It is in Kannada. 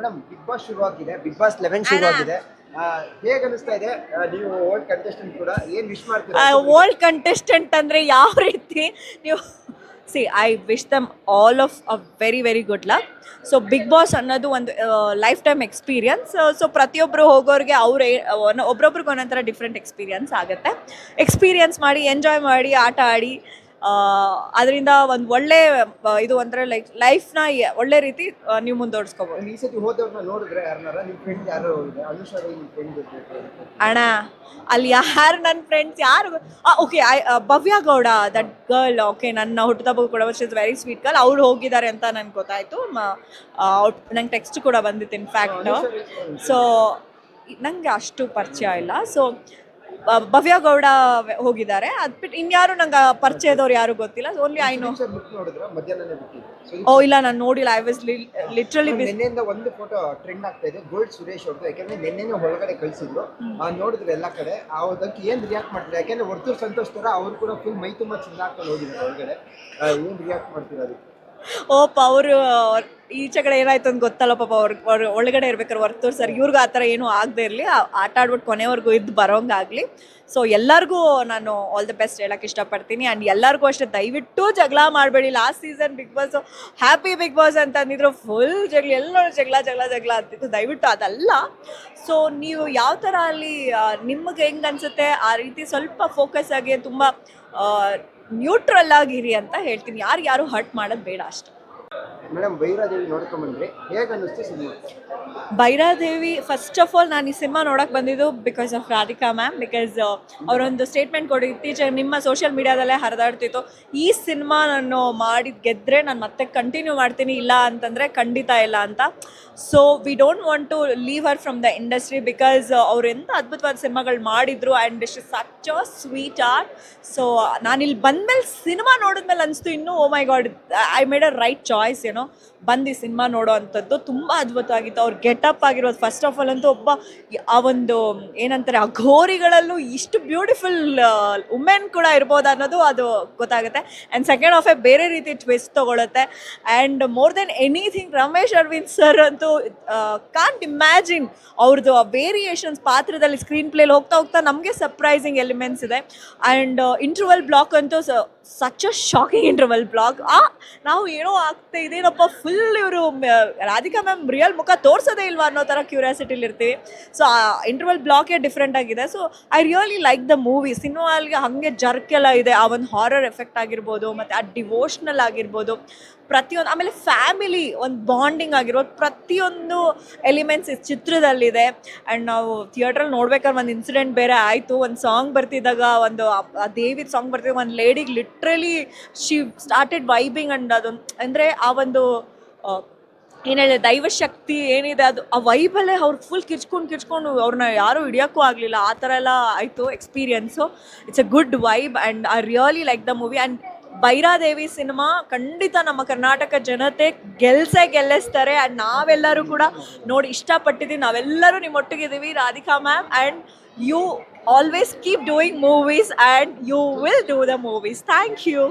ಮೇಡಮ್ ಬಿಗ್ ಬಾಸ್ ಶುರು ಆಗಿದೆ ಬಿಗ್ ಬಾಸ್ ಲೆವೆನ್ ಶುರು ಆಗಿದೆ ಆ, ಅನಿಸ್ತಾ ಇದೆ? ನೀವು ಓಲ್ಡ್ ಕಂಟೆಸ್ಟೆಂಟ್ ಕೂಡ ಏನ್ ವಿಶ್ ಮಾಡ್ತೀರಾ ಓಲ್ಡ್ ಕಂಟೆಸ್ಟೆಂಟ್ ಅಂದರೆ ಯಾವ ರೀತಿ? ನೀವು see I wish them all of a very very good luck so big boss ಅನ್ನೋದು ಒಂದು ಲೈಫ್ ಟೈಮ್ ಎಕ್ಸ್ಪೀರಿಯನ್ಸ್ ಸೊ ಪ್ರತಿಯೊಬ್ಬರು ಹೋಗೋರಿಗೆ ಅವ್ರ ಒಬ್ರೊಬ್ರಿಗೆ ಒಂದೊಂಥರ ಡಿಫ್ರೆಂಟ್ ಎಕ್ಸ್ಪೀರಿಯನ್ಸ್ ಆಗುತ್ತೆ. ಎಕ್ಸ್ಪೀರಿಯನ್ಸ್ ಮಾಡಿ ಎಂಜಾಯ್ ಮಾಡಿ ಆಟ ಆಡಿ ಅದರಿಂದ ಒಂದು ಒಳ್ಳೆ ಇದು ಅಂದರೆ ಲೈಕ್ ಲೈಫ್ನ ಒಳ್ಳೆ ರೀತಿ ನೀವು ಮುಂದುವರ್ಸ್ಕೋಬೋದು. ಈ ಸತಿ ಹೋದವ್ರನ್ನ ನೋಡಿದ್ರೆ ಯಾರನ್ನಾರ ನಿಮ್ ಫ್ರೆಂಡ್ ಯಾರು ಫ್ರೆಂಡ್ ಅಣ್ಣ ಅಲ್ಲಿ ಯಾರು ನನ್ನ ಫ್ರೆಂಡ್ಸ್ ಯಾರು okay Bhavya Gowda that girl okay ನನ್ನ ಹುಟ್ಟುಹಬ್ಬ ಕೂಡ ಇಸ್ ವೆರಿ ಸ್ವೀಟ್ ಗರ್ಲ್ ಅವ್ರು ಹೋಗಿದ್ದಾರೆ ಅಂತ ನನ್ಗೆ ಗೊತ್ತಾಯಿತು. ನಂಗೆ ಟೆಕ್ಸ್ಟ್ ಕೂಡ ಬಂದಿತ್ತು ಇನ್ಫ್ಯಾಕ್ಟ್ ಸೊ ನಂಗೆ ಅಷ್ಟು ಪರಿಚಯ ಇಲ್ಲ. ಸೊ ಭವ್ಯ ಗೌಡ ಹೋಗಿದ್ದಾರೆ. ಅದ್ ಬಿಟ್ಟು ಇನ್ಯಾರು ನಂಗೆ ಪರಿಚಯದವ್ರು ಯಾರು ಗೊತ್ತಿಲ್ಲ. ಓನ್ಲಿ ಐ ನೋ ಓ ಇಲ್ಲ ನಾನು ನೋಡಿಲ್ಲ. ಐ ವಾಸ್ ಲಿಟ್ರಲಿ ನಿನ್ನೆಯಿಂದ ಒಂದು ಫೋಟೋ ಟ್ರೆಂಡ್ ಆಗ್ತಾ ಇದೆ. ಗೋಲ್ಡ್ ಸುರೇಶ್ ಅವ್ರದ್ದು ಯಾಕಂದ್ರೆ ನಿನ್ನೆನೇ ಒಳಗಡೆ ಕಳ್ಸಿದ್ರು. ನೋಡಿದ್ರು ಎಲ್ಲ ಕಡೆ. ಅದಕ್ಕೆ ಏನ್ ರಿಯಾಕ್ಟ್ ಮಾಡ್ತಾರೆ? ಯಾಕಂದ್ರೆ ವರ್ತೂರ್ ಸಂತೋಷ್ ತರ ಅವ್ರು ಕೂಡ ಫುಲ್ ಮೈ ತುಂಬಾ ಚಿನ್ನ ಹಾಕೊಂಡು ಹೋಗಿದ್ದಾರೆ ಆ, ಏನ್ ರಿಯಾಕ್ಟ್ ಮಾಡ್ತೀರಾ ಅದಕ್ಕೆ? ಓಪ ಅವರು ಈಚೆ ಕಡೆ ಏನಾಯ್ತು ಅಂತ ಗೊತ್ತಲ್ಲ, ಪಾಪ ಅವ್ರ ಅವ್ರ ಒಳಗಡೆ ಇರ್ಬೇಕಾದ್ರೆ ವರ್ತೂರ್ ಸರ್, ಇವ್ರಿಗೂ ಆ ಥರ ಏನೂ ಆಗದೆ ಇರಲಿ. ಆಟ ಆಡ್ಬಿಟ್ಟು ಕೊನೆವರೆಗೂ ಇದ್ದು ಬರೋಂಗಾಗಲಿ. ಸೊ ಎಲ್ಲರಿಗೂ ನಾನು ಆಲ್ ದ ಬೆಸ್ಟ್ ಹೇಳಕ್ಕೆ ಇಷ್ಟಪಡ್ತೀನಿ. ಆ್ಯಂಡ್ ಎಲ್ಲರಿಗೂ ಅಷ್ಟೇ, ದಯವಿಟ್ಟು ಜಗಳ ಮಾಡಬೇಡಿ. Last season big boss happy big boss ಅಂತ ಅಂದಿದ್ರು ಫುಲ್ ಜಗಳ, ಎಲ್ಲರೂ ಜಗಳ ಜಗಳ ಜಗಳ ಅಂತಿತ್ತು ದಯವಿಟ್ಟು ಅದಲ್ಲ. ಸೊ ನೀವು ಯಾವ ಥರ ಅಲ್ಲಿ ನಿಮಗೆ ಹೆಂಗೆ ಅನಿಸುತ್ತೆ? ಆ ರೀತಿ ಸ್ವಲ್ಪ ಫೋಕಸ್ ಆಗಿ, ತುಂಬ ನ್ಯೂಟ್ರಲ್ ಆಗಿರಿ ಅಂತ ಹೇಳ್ತೀನಿ. ಯಾರು ಯಾರು ಹರ್ಟ್ ಮಾಡೋದು ಬೇಡ ಅಷ್ಟೆ. ಮೇಡಮ್ ನೋಡ್ಕೊಂಡ್ ಹೇಗೆ ಅನ್ನಿಸ್ತು cinema? Bhairadevi first of all ನಾನು ಈ ಸಿನಿಮಾ ನೋಡಕ್ಕೆ ಬಂದಿದ್ದು because of Radhika ma'am because ಅವರೊಂದು ಸ್ಟೇಟ್ಮೆಂಟ್ ಕೊಡಿ, ಇತ್ತೀಚೆಗೆ ನಿಮ್ಮ ಸೋಷಿಯಲ್ ಮೀಡಿಯಾದಲ್ಲೇ ಹರಿದಾಡ್ತಿತ್ತು. ಈ ಸಿನಿಮಾ ನಾನು ಮಾಡಿದ ಗೆದ್ದರೆ ನಾನು ಮತ್ತೆ ಕಂಟಿನ್ಯೂ ಮಾಡ್ತೀನಿ, ಇಲ್ಲ ಅಂತಂದರೆ ಖಂಡಿತ ಇಲ್ಲ ಅಂತ. So we don't want to leave her from the industry because ಅವ್ರು ಎಂಥ ಅದ್ಭುತವಾದ ಸಿನಿಮಾಗಳು ಮಾಡಿದ್ರು and is such a sweetheart so ನಾನಿಲ್ಲಿ ಬಂದಮೇಲೆ ಸಿನಿಮಾ ನೋಡಿದ್ಮೇಲೆ ಅನಿಸ್ತು, ಇನ್ನೂ ಓ my God I made a right choice ಏನೋ ಬಂದು ಈ ಸಿನಿಮಾ ನೋಡೋ ಅಂಥದ್ದು ತುಂಬ ಅದ್ಭುತವಾಗಿತ್ತು ಅವ್ರ ಗೆಟಪ್ ಆಗಿರೋದು ಫಸ್ಟ್ ಆಫ್ ಆಲ್ ಅಂತೂ ಒಬ್ಬ ಆ ಒಂದು ಏನಂತಾರೆ, ಆ ಘೋರಿಗಳಲ್ಲೂ ಇಷ್ಟು ಬ್ಯೂಟಿಫುಲ್ ವುಮೆನ್ ಕೂಡ ಇರ್ಬೋದು ಅನ್ನೋದು ಅದು ಗೊತ್ತಾಗುತ್ತೆ. ಆ್ಯಂಡ್ ಸೆಕೆಂಡ್ ಆಫ್ ಎ ಬೇರೆ ರೀತಿ twist ತೊಗೊಳುತ್ತೆ. And more than anything Ramesh Aravind sir ಅಂತೂ ಕಾಂಟ್ ಇಮ್ಯಾಜಿನ್ ಅವ್ರದ್ದು ಆ ವೇರಿಯೇಷನ್ಸ್ ಪಾತ್ರದಲ್ಲಿ ಸ್ಕ್ರೀನ್ ಪ್ಲೇಲಿ ಹೋಗ್ತಾ ಹೋಗ್ತಾ ನಮಗೆ ಸರ್ಪ್ರೈಸಿಂಗ್ ಎಲಿಮೆಂಟ್ಸ್ ಇದೆ. ಆ್ಯಂಡ್ ಇಂಟರ್ವಲ್ ಬ್ಲಾಕ್ ಅಂತೂ such a shocking interval block ಆ, ನಾವು ಏನೋ ಆಗ್ತಾ ಇದೇನಪ್ಪ ಫುಲ್ ಇವರು ರಾಧಿಕಾ ಮ್ಯಾಮ್ ರಿಯಲ್ ಮುಖ ತೋರಿಸೋದೇ ಇಲ್ವಾ ಅನ್ನೋ ಥರ ಕ್ಯೂರಿಯಾಸಿಟಿಲಿ ಇರ್ತೀವಿ. ಸೊ ಆ ಇಂಟರ್ವಲ್ ಬ್ಲಾಕೇ ಡಿಫ್ರೆಂಟ್ ಆಗಿದೆ. So I really like the movie ಸಿನಿಮಾಲ್ಗೆ ಹಾಗೆ ಜರ್ಕ್ ಎಲ್ಲ ಇದೆ. ಆ ಒಂದು ಹಾರರ್ ಎಫೆಕ್ಟ್ ಆಗಿರ್ಬೋದು, ಮತ್ತು ಆ ಡಿವೋಷ್ನಲ್ ಆಗಿರ್ಬೋದು. ಪ್ರತಿಯೊಂದು, ಆಮೇಲೆ ಫ್ಯಾಮಿಲಿ ಒಂದು ಬಾಂಡಿಂಗ್ ಆಗಿರ್ಬೋದು ಪ್ರತಿಯೊಂದು ಎಲಿಮೆಂಟ್ಸ್ ಈ ಚಿತ್ರದಲ್ಲಿದೆ. ಆ್ಯಂಡ್ ನಾವು ಥಿಯೇಟ್ರಲ್ಲಿ ನೋಡ್ಬೇಕಾದ್ರೆ ಒಂದು ಇನ್ಸಿಡೆಂಟ್ ಬೇರೆ ಆಯಿತು. ಒಂದು ಸಾಂಗ್ ಬರ್ತಿದ್ದಾಗ ಒಂದು, ಆ- ಆ ದೇವಿದ ಸಾಂಗ್ ಬರ್ತಿದ್ದಾಗ ಒಂದು ಲೇಡಿಗೆ literally she started vibing and ಅದೊಂದು, ಅಂದರೆ ಆ ಒಂದು ಏನು ಹೇಳಿದೆ, ದೈವಶಕ್ತಿ ಏನಿದೆ ಅದು, ಆ ವೈಬಲ್ಲೇ ಅವ್ರು ಫುಲ್ ಕಿರ್ಚ್ಕೊಂಡು ಕಿರ್ಚ್ಕೊಂಡು ಅವ್ರನ್ನ ಯಾರೂ ಹಿಡಿಯೋಕ್ಕೂ ಆಗಲಿಲ್ಲ. ಆ ಥರ ಎಲ್ಲ ಆಯಿತು experience it's a good vibe and I really like the movie and Bhairadevi cinema ಖಂಡಿತ ನಮ್ಮ ಕರ್ನಾಟಕ ಜನತೆ ಗೆಲ್ಸೇ ಗೆಲ್ಲಿಸ್ತಾರೆ. ಆ್ಯಂಡ್ ನಾವೆಲ್ಲರೂ ಕೂಡ ನೋಡಿ ಇಷ್ಟಪಟ್ಟಿದ್ದೀವಿ. ನಾವೆಲ್ಲರೂ ನಿಮ್ಮೊಟ್ಟಿಗಿದ್ದೀವಿ, Radhika ma'am and you always keep doing movies and you will do the movies thank you